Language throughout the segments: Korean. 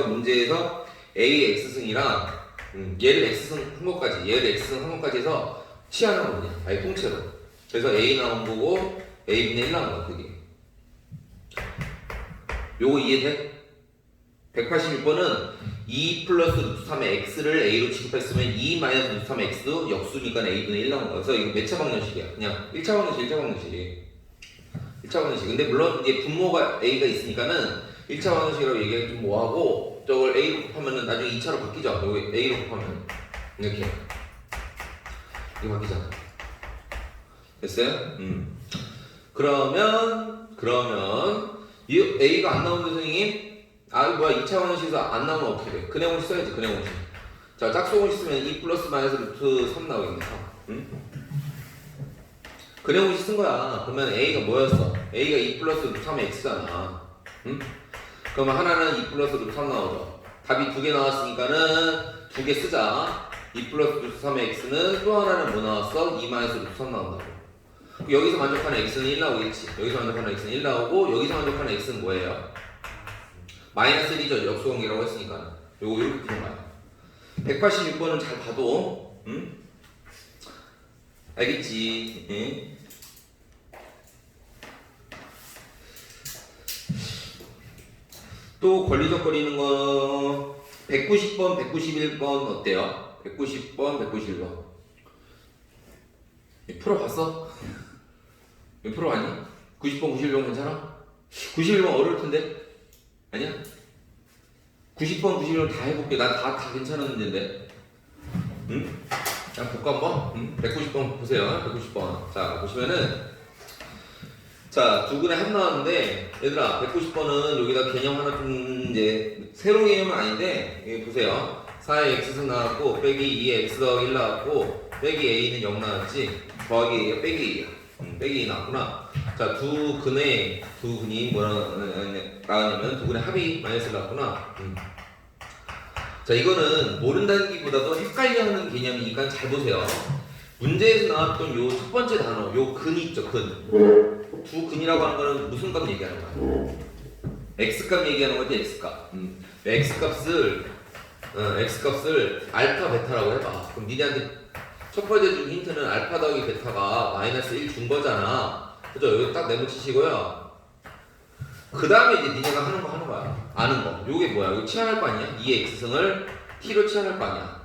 문제에서 A X승이랑 음, 얘를 X승 한 것까지 얘를 X승 한 것까지 해서 치환하거든요. 아예 통째로. 그래서 A 나온 거고 A분의 1 나온 거야 그게. 요거 이해돼? 186번은 2 플러스 루트 3의 x를 a로 취급했으면 2 마이너스 루트 3의 x도 역수니까 a분의 1 나온 거야. 그래서 이거 몇차 방정식이야? 그냥 1차 방정식, 1차 방정식. 1차 방정식. 근데 물론 이제 분모가 a가 있으니까는 1차 방정식이라고 얘기하기 좀 뭐하고 저걸 a로 곱하면은 나중에 2차로 바뀌죠. 여기 a로 곱하면 이렇게 이거 바뀌잖아. 됐어요? 음. 그러면 그러면 이 a가 안 나오는데 선생님 아 뭐야 2차 방정식에서 안 나오면 어떻게 돼? 근해공식 써야지 근해공식. 자 짝수공식 쓰면 2 플러스 마이너스 루트 3 나오겠네. 응? 근해공식 쓴 거야. 그러면 a가 뭐였어? a가 2 플러스 루트 3의 x잖아. 응? 그러면 하나는 2 플러스 루트 3 나오죠. 답이 두 개 나왔으니까는 두 개 쓰자. 2 플러스 루트 3의 x는 또 하나는 뭐 나왔어? 2 마이너스 루트 3 나온다고. 여기서 만족하는 x는 1 나오겠지. 여기서 만족하는 x는 1 나오고 여기서 만족하는 x는 뭐예요? 마이너스 1이죠. 역수공이라고 했으니까. 요거 이렇게 푸는 거야. 186번은 잘 봐도 응? 알겠지? 응? 또 권리적거리는 거 190번, 191번 어때요? 190번, 191번 풀어봤어? 왜 풀어봤니? 90번, 91번 괜찮아? 91번 어려울 텐데 아니야? 90번, 91번 다 해볼게. 난 다, 다 문제인데. 응? 자, 볼까 한번? 응? 190번 보세요. 190번. 자, 보시면은. 자, 두 근의 합 나왔는데, 얘들아, 190번은 여기다 개념 하나 좀, 이제, 새로운 개념은 아닌데, 여기 보세요. 4의 x승 나왔고, 빼기 2의 x 더하기 1 나왔고, 빼기 a는 0 나왔지, 더하기 a가 빼기 2야. 음, 빼기 2 나왔구나. 자, 두 근의, 두 근이 뭐라 나왔냐면, 두 근의 합이 마이너스 나왔구나. 음. 자, 이거는 모른다는 기보다도 헷갈려 하는 개념이니까 잘 보세요. 문제에서 나왔던 요 첫 번째 단어, 요 근이 있죠, 근. 두 근이라고 하는 거는 무슨 값 얘기하는 거야? x값 얘기하는 거지, x값. 음. x값을, 어, x값을 알파, 베타라고 해봐. 그럼 니네한테 첫 번째 준 힌트는 알파 더하기 베타가 마이너스 1 준 거잖아. 그죠? 여기 딱 메모치시고요. 그 다음에 이제 니네가 하는 거 하는 거야. 아는 거. 요게 뭐야? 이거 치환할 거 아니야? 2의 x승을 t로 치환할 거 아니야?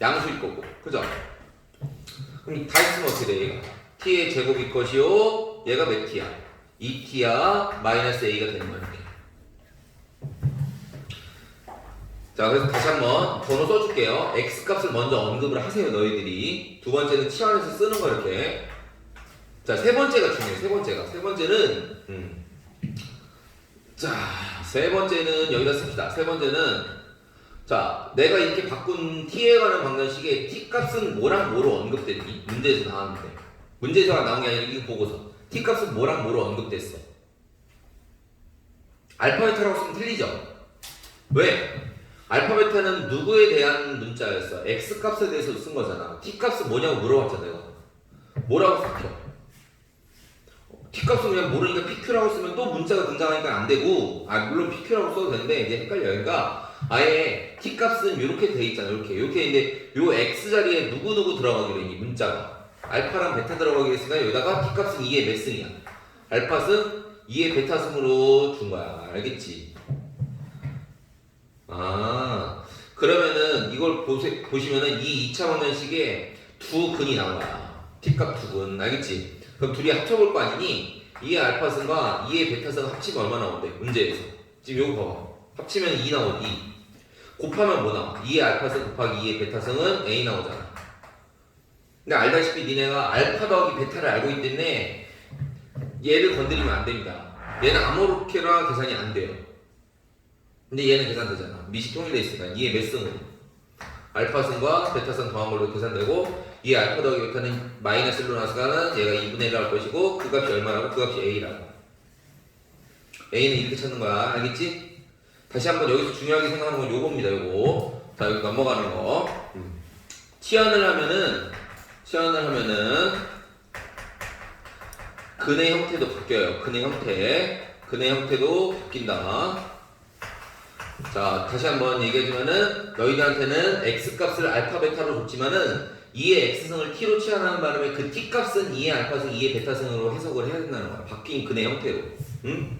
양수일 거고. 그죠? 그럼 다 있으면 어떻게 돼, 얘가? t의 제곱일 것이요. 얘가 몇 t야? 2t야 마이너스 a가 되는 거야, 이렇게. 자, 그래서 다시 한번 번호 써줄게요. x 값을 먼저 언급을 하세요, 너희들이. 두 번째는 치환해서 쓰는 거, 이렇게. 자, 세 번째가 중요해, 세 번째가. 세 번째는, 음. 자, 세 번째는 여기다 씁시다. 세 번째는 자, 내가 이렇게 바꾼 t에 관한 방정식에 t 값은 뭐랑 뭐로 언급됐니? 문제에서 나왔는데. 문제에서 나온 게 아니라 이거 보고서. t 값은 뭐랑 뭐로 언급됐어? 알파 베타라고 쓰면 틀리죠? 왜? 알파 베타는 누구에 대한 문자였어? x 값에 대해서 쓴 거잖아. t 값은 뭐냐고 물어봤잖아, 내가. 뭐라고 생각해? T값은 그냥 모르니까 PQ라고 쓰면 또 문자가 등장하니까 안 되고 아 물론 PQ라고 써도 되는데 이제 헷갈려요 그러니까 아예 T값은 이렇게 돼 있잖아 이렇게. 이렇게 있는데 요 X 자리에 누구 누구 들어가기로 했니 문자가. 알파랑 베타 들어가기로 했으니까 여기다가 T값은 2의 몇 승이야. 알파승 2의 베타승으로 준 거야. 알겠지? 아 그러면은 이걸 보세, 보시면은 이 2차 방정식에 두 근이 나온 거야 T값 두 근. 알겠지? 그럼 둘이 합쳐볼 거 아니니? 2의 알파승과 2의 베타승 합치면 얼마 나온대? 문제에서. 지금 요거 봐봐. 합치면 2 나오지. 곱하면 뭐 나와? 2의 알파승 곱하기 2의 베타승은 A 나오잖아. 근데 알다시피 니네가 알파 더하기 베타를 알고 때문에 얘를 건드리면 안 됩니다. 얘는 아무렇게나 계산이 안 돼요. 근데 얘는 계산되잖아. 미시 통일돼 있으니까 2의 몇 승은? 알파승과 베타승 더한 걸로 계산되고 이 알파 더하기 베타는 마이너스 1로 나서가는 얘가 2분의 1할 것이고 그 값이 얼마라고? 그 값이 a라고 a는 이렇게 찾는 거야 알겠지? 다시 한번 여기서 중요하게 생각하는 건 요겁니다 요거 자 여기 넘어가는 거 음. 치환을 하면은 치환을 하면은 근의 형태도 바뀌어요 근의 형태 근의 형태도 바뀐다 자, 다시 한번 얘기해주면은 너희들한테는 x 값을 알파 베타로 줬지만은 2의 x승을 t로 치환하는 바람에 그 t 값은 2의 알파승, 2의 베타승으로 해석을 해야 된다는 거야. 바뀐 근의 형태로. 응?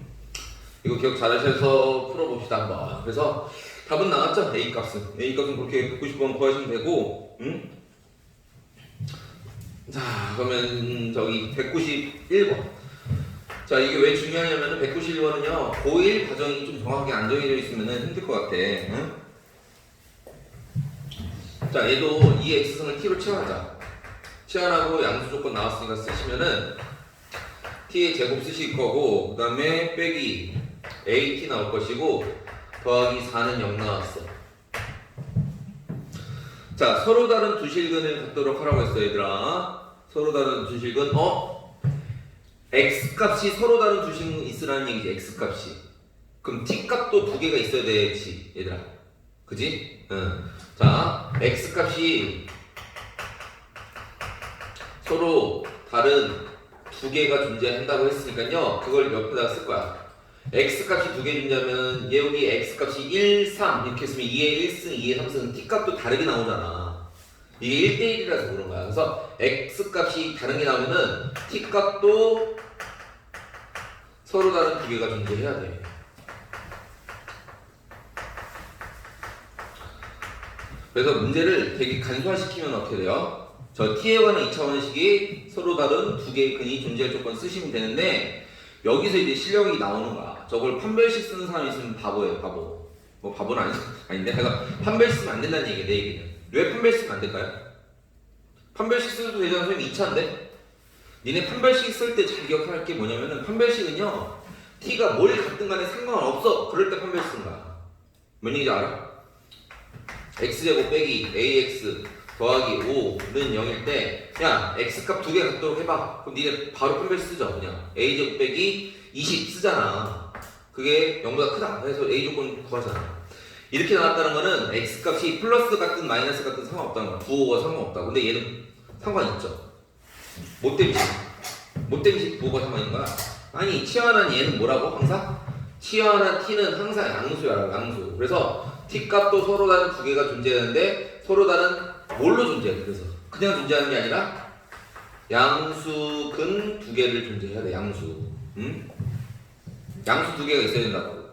이거 기억 잘하셔서 풀어봅시다 한번. 그래서 답은 나왔죠? a 값은. a 값은 그렇게 190번 구하시면 되고, 응? 자, 그러면 저기 191번. 자, 이게 왜 중요하냐면은 191번은요, 고1 과정이 좀 정확하게 안 정해져 있으면은 힘들 것 같아. 응? 자, 얘도 이 x승을 t로 치환하자. 치환하고 양수 조건 나왔으니까 쓰시면은 t의 제곱 쓰실 거고, 그 다음에 빼기 at 나올 것이고, 더하기 4는 0 나왔어. 자, 서로 다른 두 실근을 갖도록 하라고 했어, 얘들아. 서로 다른 두 실근, 어? x 값이 서로 다른 두 실근 있으라는 얘기지, x 값이. 그럼 t 값도 두 개가 있어야 되지, 얘들아. 그지? 응. 자, x 값이 서로 다른 두 개가 존재한다고 했으니까요. 그걸 옆에다 쓸 거야. X 값이 두개얘 여기 x 값이 1, 3 이렇게 했으면 2의 1승, 2의 3승 t 값도 다르게 나오잖아. 이게 1대1이라서 그런 거야. 그래서 x 값이 다른 게 나오면은 t 값도 서로 다른 두 개가 존재해야 돼. 그래서 문제를 되게 간소화시키면 어떻게 돼요? 저 t에 관한 2차원식이 서로 다른 두 개의 근이 존재할 조건 쓰시면 되는데 여기서 이제 실력이 나오는 거야. 저걸 판별식 쓰는 사람이 있으면 바보예요, 바보. 뭐 바보는 아니, 아닌데, 그러니까 판별식 쓰면 안 된다는 얘기예요, 내 얘기는. 왜 판별식 쓰면 안 될까요? 판별식 써도 되잖아, 선생님 2차인데? 니네 판별식 쓸 때 잘 기억할 게 뭐냐면은 판별식은요, t가 뭘 갖든 간에 상관없어. 그럴 때 판별식 쓰는 거야. 뭔 얘기인지 알아? x제곱 빼기 ax 더하기 5는 0일 때, 야, x값 두 개 갖도록 해봐. 그럼 니네 바로 판별 쓰죠, 그냥. a제곱 빼기 20 쓰잖아. 그게 0보다 크다. 그래서 a 조건 구하잖아. 이렇게 나왔다는 거는 x값이 플러스 같든 마이너스 같든 상관없다는 거야. 부호가 상관없다. 근데 얘는 상관 있죠. 뭐 때문에? 뭐 때문에 부호가 상관인 거야? 아니, 치환한 얘는 뭐라고? 항상? 치환한 t는 항상 양수야, 양수. 그래서 t 값도 서로 다른 두 개가 존재하는데 서로 다른 뭘로 존재해? 그래서 그냥 존재하는 게 아니라 양수근 두 개를 존재해야 돼. 양수. 응? 양수 두 개가 있어야 된다고.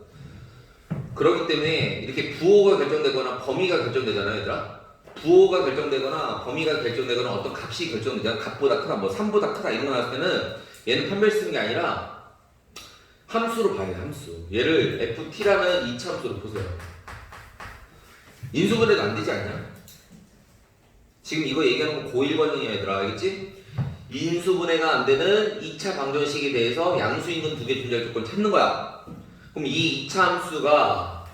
그렇기 때문에 이렇게 부호가 결정되거나 범위가 결정되잖아요, 얘들아. 부호가 결정되거나 범위가 결정되거나 어떤 값이 결정되잖아. 값보다 크다, 뭐 3보다 크다 이런 거 나왔을 때는 얘는 판별 쓰는 게 아니라 함수로 돼, 함수. 얘를 ft라는 이차함수로 보세요. 인수분해도 안 되지 않냐? 지금 이거 얘기하는 건 고1 과정이야 얘들아 알겠지? 인수분해가 안 되는 2차 방정식에 대해서 양수인근 두개 존재할 조건 찾는 거야 그럼 이 2차 함수가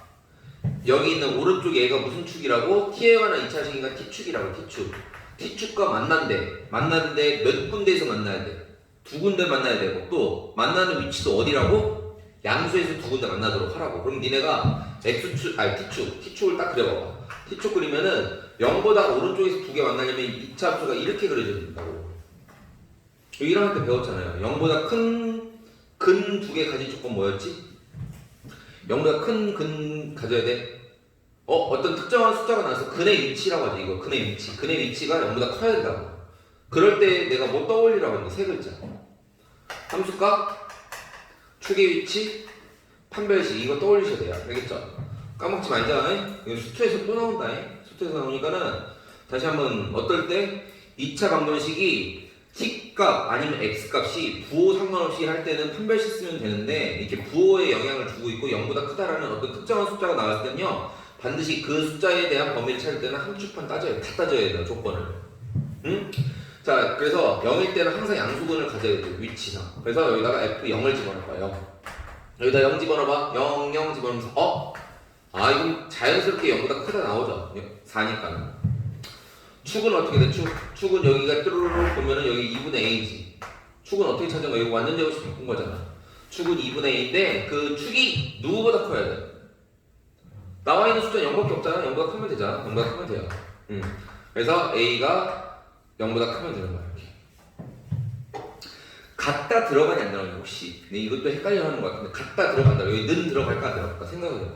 여기 있는 오른쪽 얘가 무슨 축이라고? t에 관한 2차 식인가 t축이라고 t축 t축과 만난대 만나는데 몇 군데에서 만나야 돼? 두 군데 만나야 되고 또 만나는 위치도 어디라고? 양수에서 두 군데 만나도록 하라고 그럼 니네가 x축 아니 t축 t축을 딱 그려봐봐 t축 그리면은 0보다 오른쪽에서 두 개 만나려면 2차 함수가 이렇게 그려져야 된다고. 1학년 때 배웠잖아요. 0보다 큰 근 두 개 가진 조건 뭐였지? 0보다 큰 근 가져야 돼. 어, 어떤 특정한 숫자가 나와서 근의 위치라고 하죠. 이거 근의 위치. 근의 위치가 0보다 커야 된다고. 그럴 때 내가 뭐 떠올리라고 했는데 세 글자. 함수값, 축의 위치, 판별식 이거 떠올리셔야 돼요. 알겠죠? 까먹지 말자. 이거 수투에서 또 나온다. 수투에서 나오니까는 다시 한번 어떨 때 2차 방정식이 t값 아니면 x값이 부호 상관없이 할 때는 판별식 쓰면 되는데 이렇게 부호에 영향을 주고 있고 0보다 크다라는 어떤 특정한 숫자가 나왔을 때는요 반드시 그 숫자에 대한 범위를 찾을 때는 함축판 따져야 돼. 다 따져야 돼요 조건을. 응? 자 그래서 0일 때는 항상 양수근을 가져야 돼요 위치상. 그래서 여기다가 f0을 집어넣을 거예요. 여기다 0 집어넣어봐. 0, 0 집어넣으면서 어? 아 이건 자연스럽게 0보다 크다 나오죠 4니까는 축은 어떻게 돼? 축, 축은 여기가 뚜루루루 보면은 여기 2분의 a지. 축은 어떻게 찾은 거야? 이거 완전 제곱식 바꾼 거잖아. 축은 2분의 a인데 그 축이 누구보다 커야 돼? 나와 있는 숫자는 0밖에 없잖아. 0보다 크면 되잖아. 0보다 크면 돼요. 음. 그래서 a가 0보다 크면 되는 거야 이렇게. 갖다 들어가냐 안 들어가냐 혹시? 근데 이것도 헷갈려 하는 것 같은데 갖다 들어간다 여기 는 들어갈까 안 들어갈까 생각을 해봐.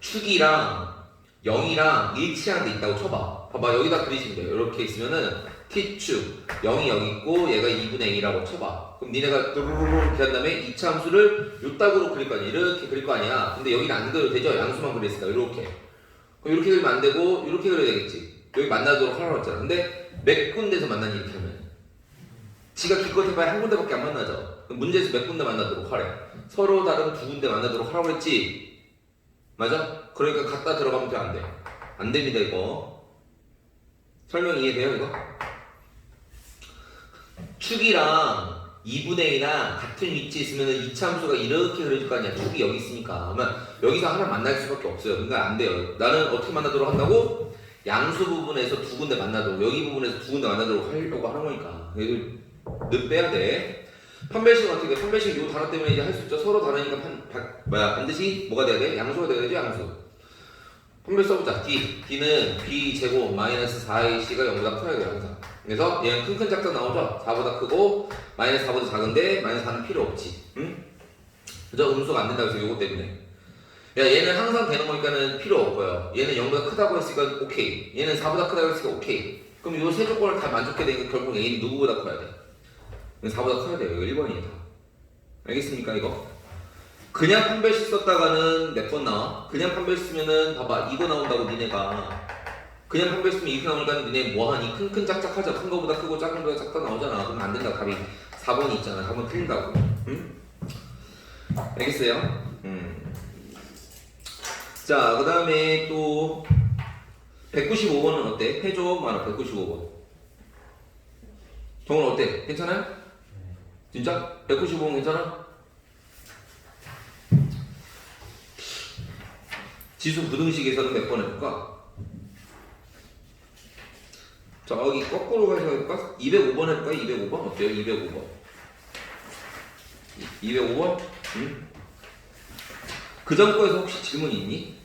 축이랑 0이랑 일치하는 데 있다고 쳐봐. 봐봐 여기다 그리시면 돼요. 이렇게 있으면은 t축 0이 여기 있고 얘가 2분의 0이라고 쳐봐. 그럼 니네가 뚜루루루 이렇게 한 다음에 이차 함수를 요따구로 그릴 거 아니야. 이렇게 그릴 거 아니야. 근데 여기는 안 그려도 되죠. 양수만 그렸으니까 이렇게. 그럼 이렇게 그리면 안 되고 이렇게 그려야 되겠지. 여기 만나도록 하라고 했잖아. 근데 몇 군데서 만나니 이렇게 하면 지가 기껏 해봐야 한 군데밖에 안 만나죠. 그럼 문제에서 몇 군데 만나도록 하래. 서로 다른 두 군데 만나도록 하라고 했지. 맞아? 그러니까 갖다 들어가면 돼, 안 돼? 안 됩니다, 이거. 설명 이해돼요, 이거? 축이랑 2분의 1이랑 같은 위치에 있으면 이차함수가 이렇게 그려질 거 아니야. 축이 여기 있으니까. 그러면 여기서 하나 만날 수밖에 없어요. 그러니까 안 돼요. 나는 어떻게 만나도록 한다고? 양수 부분에서 두 군데 만나도록, 여기 부분에서 두 군데 만나도록 하려고 하는 거니까. 이걸 늘 빼야 돼. 판별식 어떻게 돼? 판별식 요 단어 때문에 이제 할 수 있죠. 서로 다르니까 판, 바, 뭐야, 반드시 뭐가 돼야 돼? 양수가 돼야 되죠, 양수. 판별 써보자. D. D는 B 제곱 마이너스 4AC가 0보다 커야 돼요, 항상. 그래서 얘는 큰 큰 작작 나오죠? 4보다 크고 마이너스 4보다 작은데 마이너스 4는 필요 없지. 응? 그죠? 음수가 안 된다고 해서 요거 때문에. 야, 얘는 항상 되는 거니까는 필요 없고요. 얘는 0보다 크다고 했으니까 오케이. 얘는 4보다 크다고 했으니까 오케이. 그럼 요 세 조건을 다 만족해야 되니까 결국 A는 누구보다 커야 돼? 4보다 커야 돼요. 이거 1번이에요. 다. 알겠습니까, 이거? 그냥 판별식 썼다가는 몇 번 나와? 그냥 판별식 쓰면은 봐봐 이거 나온다고 니네가 그냥 판별식 쓰면 이렇게 나오니까 니네 뭐하니? 큰큰 짝짝 하죠 큰 거보다 크고 작은 거보다 작다 나오잖아 그럼 안 된다 답이 4번이 있잖아 4번 틀린다고 응? 알겠어요? 음. 자그 다음에 또 195번은 어때? 해줘 말아 195번 정은 어때? 괜찮아요? 진짜? 195번 괜찮아? 지수 부등식에서는 몇 번 해볼까? 저기 거꾸로 가서 해볼까? 205번 해볼까? 205번? 어때요? 205번 205번? 응? 그전 거에서 혹시 질문 있니?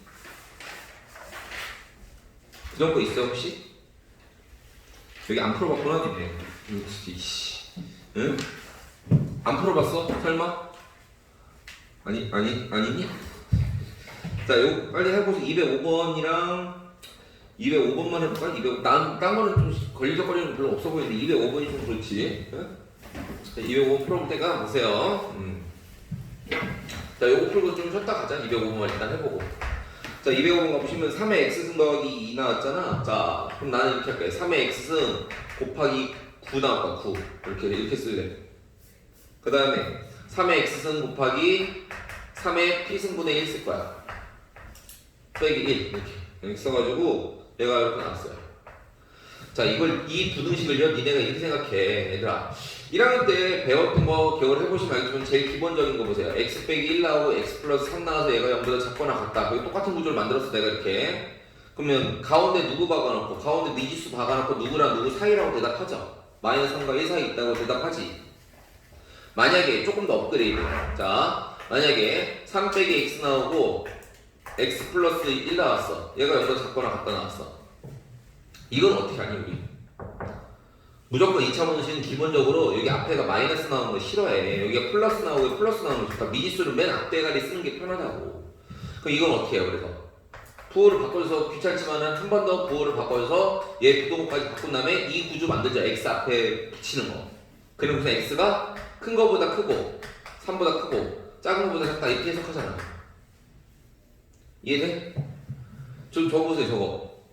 그전 거 있어요 혹시? 여기 안 풀어봤구나 니네 이씨 응? 안 풀어봤어? 설마? 아니 아니 아니니? 자, 요 빨리 해보세요. 205번이랑 205번만 해볼까? 200. 난, 딴 거는 좀 걸리적거리는 거 별로 없어 보이는데 205번이 좀. 응? 자, 205번 풀어볼 때가 보세요. 음. 자, 요거 풀고 좀 쉬었다 가자. 205번만 일단 해보고. 자, 205번 가보시면 3의 x승 더하기 2 나왔잖아. 자, 그럼 나는 이렇게 할게. 3의 x승 곱하기 9 나왔다. 9. 이렇게, 이렇게 쓸래. 그 다음에 3의 x승 곱하기 3의 p승분의 1 쓸 거야. 빼기 1 이렇게. 이렇게 써가지고 얘가 이렇게 나왔어요. 자 이걸 이 부등식을요 니네가 이렇게 생각해 얘들아. 1학년 때 배웠던 거 기억을 해보시면 알겠지만 제일 기본적인 거 보세요. X 빼기 1 나오고 x 플러스 3 나와서 얘가 0보다 작거나 같다. 거기 똑같은 구조를 만들었어 내가 이렇게. 그러면 가운데 누구 박아놓고 가운데 미지수 박아놓고 누구랑 누구 사이라고 대답하죠? 마이너스 3과 1 사이 있다고 대답하지. 만약에 조금 더 업그레이드. 자 만약에 3 빼기 x 나오고 x 플러스 1 나왔어. 얘가 0보다 작거나 같다 나왔어. 이건 어떻게 하니 우리? 무조건 2차 분식은 기본적으로 여기 앞에가 마이너스 나오는 거 싫어해. 여기가 플러스 나오고 플러스 나오는 거 좋다. 미지수를 맨 앞대가리 쓰는 게 편하다고. 그럼 이건 어떻게 해요 그래서? 부호를 바꿔줘서 귀찮지만은 한 번 더 부호를 바꿔줘서 얘 부동호까지 바꾼 다음에 이 구조 만들자. x 앞에 붙이는 거. 그럼 무슨 x가 큰 거보다 크고 3보다 크고 작은 거보다 작다 이렇게 해석하잖아. 이해돼? 좀 적어보세요 저거.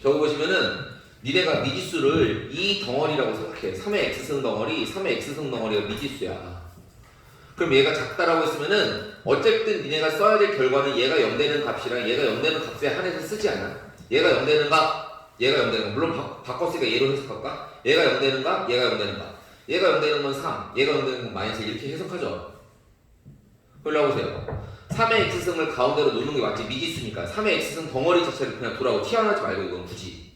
저거 보시면은 니네가 미지수를 이 덩어리라고 생각해. 3의 x승 덩어리 3의 x승 덩어리가 미지수야. 그럼 얘가 작다라고 했으면은 어쨌든 니네가 써야 될 결과는 얘가 0 되는 값이랑 얘가 0 되는 값에 한해서 쓰지 않아? 얘가 0 되는 값 얘가 0 되는 값. 물론 바, 바꿨으니까 얘로 해석할까? 얘가 0 되는 값 얘가 0 되는 값. 얘가 0 되는 건 3 얘가 0 되는 건 마이너스 이렇게 해석하죠. 올라오세요 3의 x승을 가운데로 놓는 게 맞지. 미지수니까. 3의 x승 덩어리 자체를 그냥 돌아고 튀어나오지 말고 이건 굳이.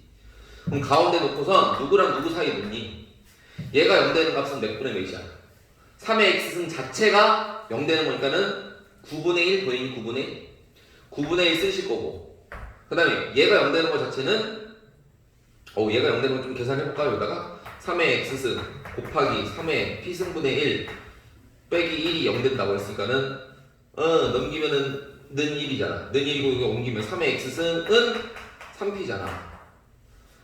그럼 가운데 놓고선 누구랑 누구 사이에 놓니? 얘가 0 되는 값은 몇 분의 몇이야? 3의 x승 자체가 0 되는 거니까는 9분의 1 더인 9분의 1 9분의 1 쓰실 거고. 그 다음에 얘가 0 되는 거 자체는 어 얘가 0 되는 거 좀 계산해볼까요? 여기다가? 3의 x승 곱하기 3의 p승분의 1 빼기 1이 0 된다고 했으니까는 어 넘기면은 는 1이잖아. 는 1이고 이거 옮기면 3의 x승은 3p잖아.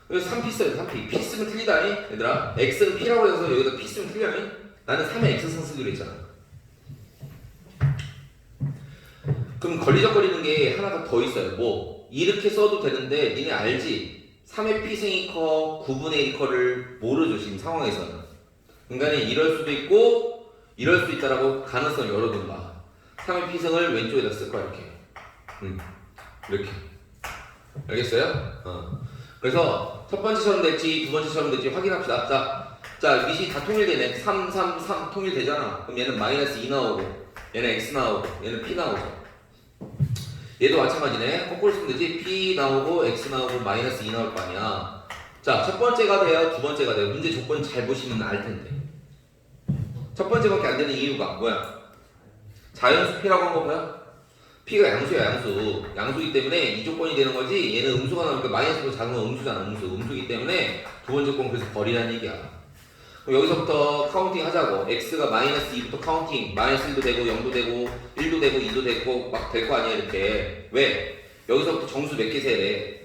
그래서 3p 써요, 3p. p 쓰면 틀리다니? 얘들아. x는 p라고 해서 여기다 p 쓰면 틀리다니? 나는 3의 x승 쓰기로 했잖아. 그럼 걸리적거리는 게 하나가 더 있어요. 뭐? 이렇게 써도 되는데, 니네 알지? 3의 p승이 커, 9분의 1이 커를 모르죠, 지금 상황에서는. 인간이 이럴 수도 있고, 이럴 수 있다라고 가능성을 열어둔 거야. 3의 p승을 왼쪽에다 쓸 거야, 이렇게. 음, 이렇게. 알겠어요? 어. 그래서 첫 번째처럼 될지 두 번째처럼 될지 확인합시다. 자, 자, 밑이 다 통일되네. 3, 3, 3 통일되잖아. 그럼 얘는 마이너스 2 나오고, 얘는 x 나오고, 얘는 p 나오죠. 얘도 마찬가지네. 거꾸로 쓰면 되지. p 나오고, x 나오고, 마이너스 2 나올 거 아니야. 자, 첫 번째가 돼요, 두 번째가 돼요. 문제 조건 잘 보시면 알 텐데. 첫 번째밖에 안 되는 이유가 뭐야? 자연수 p라고 한 거 뭐야? p가 양수야 양수. 양수기 때문에 이 조건이 되는 거지 얘는 음수가 나오니까 마이너스보다 작은 건 음수잖아 음수. 음수기 때문에 두 번째 건 그래서 버리라는 얘기야. 그럼 여기서부터 카운팅 하자고. x가 마이너스 2부터 카운팅 마이너스 1도 되고 0도 되고 1도 되고 2도 되고 막 될 거 아니야 이렇게. 왜? 여기서부터 정수 몇 개 세래?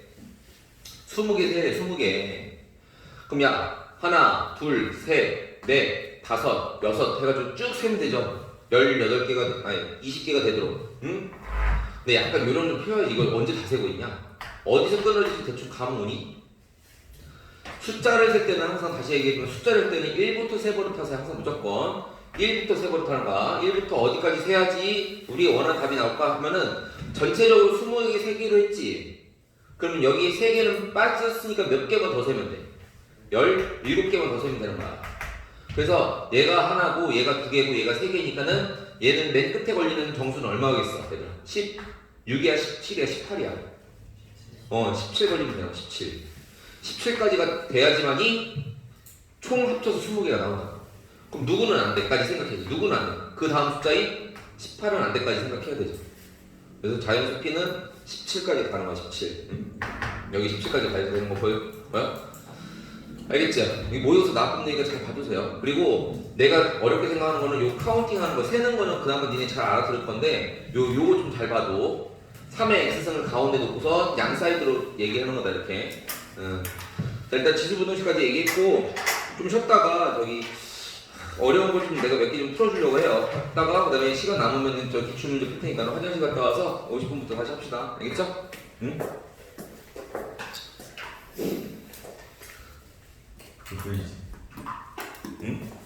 20개 세래 20개. 그럼 야 하나 둘셋넷 다섯 여섯 해가지고 쭉 세면 되죠 18개가 아니 20개가 되도록. 응? 근데 약간 요령 좀 필요해 이걸 언제 다 세고 있냐? 어디서 끊어질지 대충 감 오니? 숫자를 셀 때는 항상 다시 얘기했지만 숫자를 셀 때는 1부터 세버릇 타서 항상 무조건 1부터 세버릇 하는 거야 1부터 어디까지 세야지 우리 원하는 답이 나올까? 하면은 전체적으로 20개 세기로 했지. 그러면 여기 3개는 빠졌으니까 몇 개만 더 세면 돼? 17개만 더 세면 되는 거야 그래서 얘가 하나고 얘가 두 개고 얘가 세 개니까는 얘는 맨 끝에 걸리는 정수는 얼마겠어? 얘들아? 10, 6이야? 17이야? 18이야? 어 17 걸리면 되나? 17 17까지가 돼야지만이 총 합쳐서 20개가 나온다. 그럼 누구는 안 돼까지 생각해야지. 누구는 안 돼 그 다음 숫자인 18은 안 돼까지 생각해야 되죠. 그래서 자연수 P는 17까지 가는 거야 17 응? 여기 17까지 가야 되는 거 보여? 보여? 알겠죠? 이 모여서 나쁜 얘기가 잘 봐주세요. 그리고 내가 어렵게 생각하는 거는 요 카운팅 하는 거, 세는 거는 그나마 니네 잘 알아들을 건데, 요, 요거 좀 잘 봐도, 3의 x승을 가운데 놓고서 양 사이드로 얘기하는 거다, 이렇게. 음. 자, 일단 지수분동식까지 얘기했고, 좀 쉬었다가, 저기, 어려운 걸 좀 내가 몇 개 좀 풀어주려고 해요. 했다가, 그 다음에 시간 남으면 저 기출문제 풀 테니까 화장실 갔다 와서 50분부터 다시 합시다. 알겠죠? 응? 보이지? 응?